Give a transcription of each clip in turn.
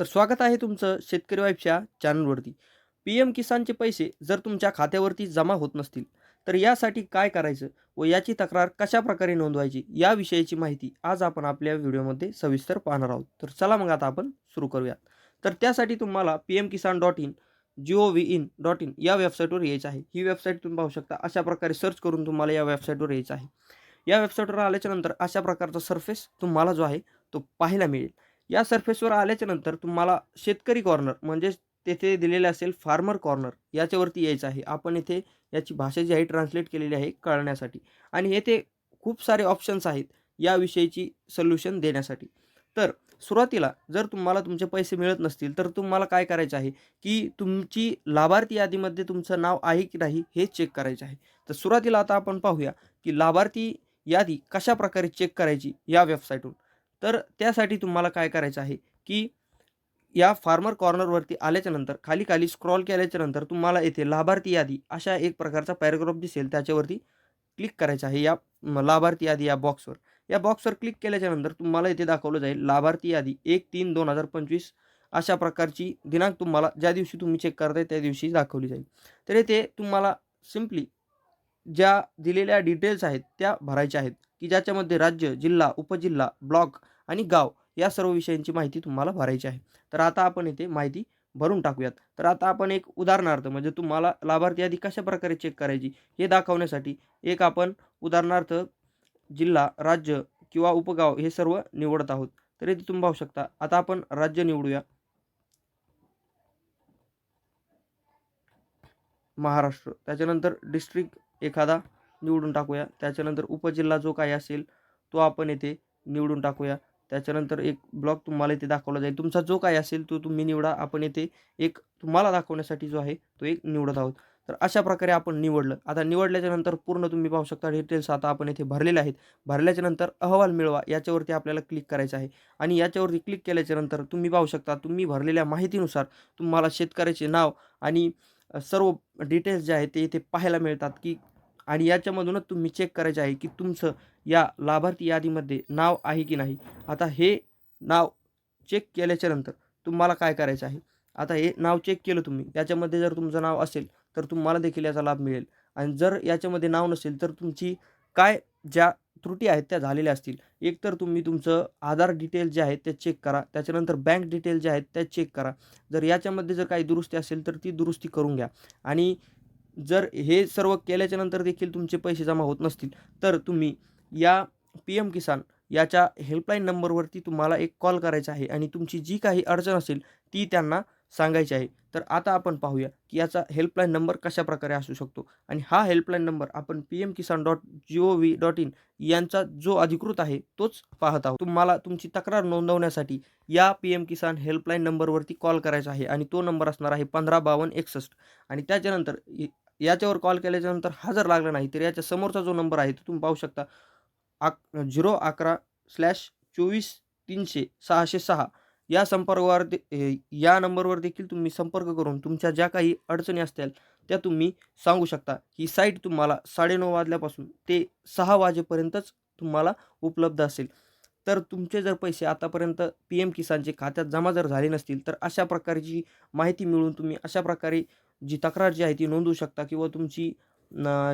तर स्वागत आहे तुमचं शेतकरी वाईफच्या चॅनलवरती. पी एम किसानचे पैसे जर तुमच्या खात्यावरती जमा होत नसतील तर यासाठी काय करायचं व याची तक्रार कशा प्रकारे नोंदवायची याविषयीची माहिती आज आपण आपल्या व्हिडिओमध्ये सविस्तर पाहणार आहोत. तर चला मग आता आपण सुरू करूयात. तर त्यासाठी तुम्हाला P M Kisan dot in G O V in dot in या वेबसाईटवर यायचं आहे. ही वेबसाईट तुम्ही पाहू शकता. अशा प्रकारे सर्च करून तुम्हाला या वेबसाईटवर यायचं आहे. या वेबसाईटवर आल्याच्यानंतर अशा प्रकारचा सरफेस तुम्हाला जो आहे तो पाहायला मिळेल. या सरफेसवर आल्याच्यानंतर तुम्हाला शेतकरी कॉर्नर म्हणजेच तेथे दिलेले असेल फार्मर कॉर्नर याच्यावरती यायचं आहे. आपण इथे याची भाषा जी आहे ट्रान्सलेट केलेली आहे कळण्यासाठी. आणि येथे खूप सारे ऑप्शन्स आहेत याविषयीची सोल्युशन देण्यासाठी. तर सुरुवातीला जर तुम्हाला तुमचे पैसे मिळत नसतील तर तुम्हाला काय करायचं आहे की तुमची लाभार्थी यादीमध्ये तुमचं नाव आहे की नाही हे चेक करायचं आहे. तर सुरुवातीला आता आपण पाहूया की लाभार्थी यादी कशा प्रकारे चेक करायची या वेबसाईटहून तर त्यासाठी तुम्हाला काय करायचं आहे की या फार्मर कॉर्नरवरती आल्याच्यानंतर खाली खाली स्क्रॉल केल्याच्यानंतर तुम्हाला येथे लाभार्थी यादी अशा एक प्रकारचा पॅराग्राफ दिसेल. त्याच्यावरती क्लिक करायचं आहे या लाभार्थी यादी या बॉक्सवर. या बॉक्सवर क्लिक केल्याच्यानंतर तुम्हाला येथे दाखवलं जाईल लाभार्थी यादी एक तीन दोन हजार पंचवीस अशा प्रकारची दिनांक तुम्हाला ज्या दिवशी तुम्ही चेक करताय त्या दिवशी दाखवली जाईल. तर येथे तुम्हाला सिम्पली ज्या दिलेल्या डिटेल्स आहेत त्या भरायच्या आहेत. की ज्याच्यामध्ये राज्य जिल्हा उपजिल्हा ब्लॉक आणि गाव या सर्व विषयांची माहिती तुम्हाला भरायची आहे. तर आता आपण इथे माहिती भरून टाकूयात. तर आता आपण एक उदाहरणार्थ म्हणजे तुम्हाला लाभार्थी यादी कशा प्रकारे चेक करायची हे दाखवण्यासाठी एक आपण उदाहरणार्थ जिल्हा राज्य किंवा उपगाव हे सर्व निवडत आहोत. तर इथे तुम्ही पाहू शकता आता आपण राज्य निवडूया. महाराष्ट्र. त्याच्यानंतर डिस्ट्रिक्ट एखादा निवडून टाकूया. त्याच्यानंतर उपजिल्हा जो काही असेल तो आपण येथे निवडून टाकूया. त्याच्यानंतर एक ब्लॉक तुम्हाला इथे दाखवला जाईल. तुमचा जो काही असेल तो तुम्ही निवडा. आपण येथे एक तुम्हाला दाखवण्यासाठी जो आहे तो एक निवडत आहोत. तर अशा प्रकारे आपण निवडलं. आता निवडल्याच्या नंतर पूर्ण तुम्ही पाहू शकता डिटेल्स आता आपण इथे भरलेले आहेत. भरल्याच्या नंतर अहवाल मिळवा. याच्यावरती आपल्याला क्लिक करायचं आहे. आणि याच्यावरती क्लिक केल्याच्यानंतर तुम्ही पाहू शकता तुम्ही भरलेल्या माहितीनुसार तुम्हाला शेतकऱ्याचे नाव आणि सर्व डिटेल्स जे आहेत ते इथे पाहायला मिळतात की आणि याच्यामधूनच तुम्ही चेक करायचे आहे की तुमचं या लाभार्थी यादीमध्ये नाव आहे की नाही. आता हे नाव चेक केल्याच्यानंतर तुम्हाला काय करायचं आहे? आता हे नाव चेक केलं तुम्ही याच्यामध्ये जर तुमचं नाव असेल तर तुम्हाला देखील याचा लाभ मिळेल. आणि जर याच्यामध्ये नाव नसेल तर तुमची काय ज्या त्रुटी आहेत त्या झालेल्या असतील. एक तर तुम्ही तुमचं आधार डिटेल जे आहेत ते चेक करा त्याच्यानंतर बँक डिटेल जे आहेत त्या चेक करा. जर याच्यामध्ये जर काही दुरुस्ती असेल तर ती दुरुस्ती करून घ्या. आणि जर हे सर्व केल्याच्यानंतर देखील तुमचे पैसे जमा होत नसतील तर तुम्ही या पी एम किसान याच्या हेल्पलाईन नंबरवरती तुम्हाला एक कॉल करायचा आहे आणि तुमची जी काही अडचण असेल ती त्यांना सांगायची आहे. तर आता आपण पाहूया की याचा हेल्पलाईन नंबर कशा प्रकारे असू शकतो आणि हा हेल्पलाईन नंबर आपण P M Kisan dot G O V dot in यांचा जो अधिकृत आहे तोच पाहत आहोत. तुम्हाला तुमची तक्रार नोंदवण्यासाठी या पी एम किसान हेल्पलाईन नंबरवरती कॉल करायचा आहे आणि तो नंबर असणार आहे पंधरा बावन्न एकसष्ट आणि त्याच्यानंतर याच्यावर कॉल केल्याच्यानंतर हजर लागला नाही तर याच्या समोरचा जो नंबर आहे तो तुम्ही पाहू शकता. आक झिरो अकरा स्लॅश चोवीस तीनशे सहाशे सहा. या संपर्कावर दे- या नंबरवर देखील तुम्ही संपर्क करून तुमच्या ज्या काही अडचणी असतील त्या तुम्ही सांगू शकता. ही साईट तुम्हाला साडेनऊ वाजल्यापासून ते सहा वाजेपर्यंतच तुम्हाला उपलब्ध असेल. तर तुमचे जर पैसे आतापर्यंत पी एम किसानचे खात्यात जमा जर झाले नसतील तर अशा प्रकारची माहिती मिळवून तुम्ही अशा प्रकारे जी तक्रार जी आहे ती नोंदवू शकता किंवा तुमची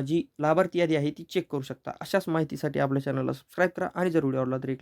जी लाभार्थी यादी आहे ती चेक करू शकता. अशाच माहितीसाठी आपल्या चॅनलला सबस्क्राईब करा आणि जर व्हिडिओ आवडला तर एक